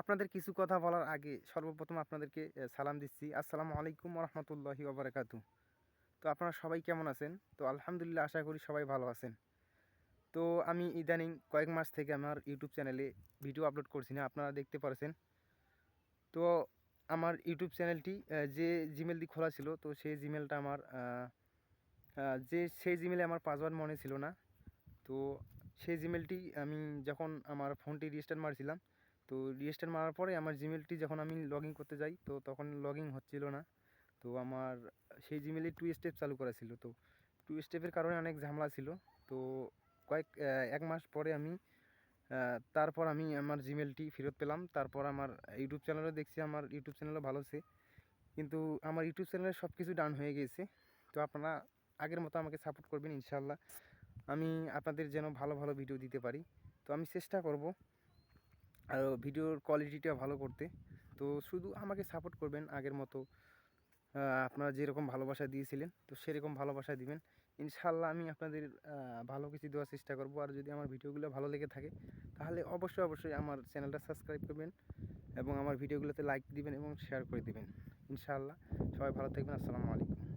আপনাদের কিছু কথা বলার আগে সর্বপ্রথম আপনাদেরকে সালাম দিচ্ছি। আসসালামু আলাইকুম রহমতুল্লাহি ওবরাকাতু। তো আপনারা সবাই কেমন আছেন? তো আলহামদুলিল্লাহ আশা করি সবাই ভালো আছেন। তো আমি ইদানিং কয়েক মাস থেকে আমার ইউটিউব চ্যানেলে ভিডিও আপলোড করছি না, আপনারা দেখতে পারছেন। তো আমার ইউটিউব চ্যানেলটি যে জিমেল দিয়ে খোলা ছিল, তো সেই জিমেলটা আমার যে সেই জিমেলে আমার পাসওয়ার্ড মনে ছিল না। তো সেই জিমেলটি আমি যখন আমার ফোনটি রিস্টার্ট মারছিলাম তো রিস্টার্ট মারার পরে আমার জিমেলটি যখন আমি লগ করতে যাই, তো তখন লগ ইন হচ্ছিল না। তো আমার সেই জিমেলে টু স্টেপ চালু করা ছিল। তো টু স্টেপের কারণে অনেক ঝামেলা ছিল। তো কয়েক এক মাস পরে আমি তারপর আমি আমার জিমেলটি ফেরত পেলাম। তারপর আমার ইউটিউব চ্যানেলও দেখছি আমার ইউটিউব চ্যানেলও ভালো আছে। কিন্তু আমার ইউটিউব চ্যানেলে সব কিছু ডান হয়ে গেছে। তো আপনারা আগের মতো আমাকে সাপোর্ট করবেন ইনশাল্লাহ আমি আপনাদের যেন ভালো ভালো ভিডিও দিতে পারি। তো আমি চেষ্টা করব আর ভিডিওর কোয়ালিটিটা ভালো করতে। তো শুধু আমাকে সাপোর্ট করবেন আগের মতো। আপনারা যেরকম ভালোবাসা দিয়েছিলেন, তো সেরকম ভালোবাসা দিবেন। ইনশাল্লাহ আমি আপনাদের ভালো কিছু দেওয়ার চেষ্টা করব। আর যদি আমার ভিডিওগুলো ভালো লেগে থাকে, তাহলে অবশ্যই অবশ্যই আমার চ্যানেলটা সাবস্ক্রাইব করবেন এবং আমার ভিডিওগুলোতে লাইক দিবেন এবং শেয়ার করে দিবেন। ইনশাআল্লাহ, সবাই ভালো থাকবেন। আসসালামু আলাইকুম।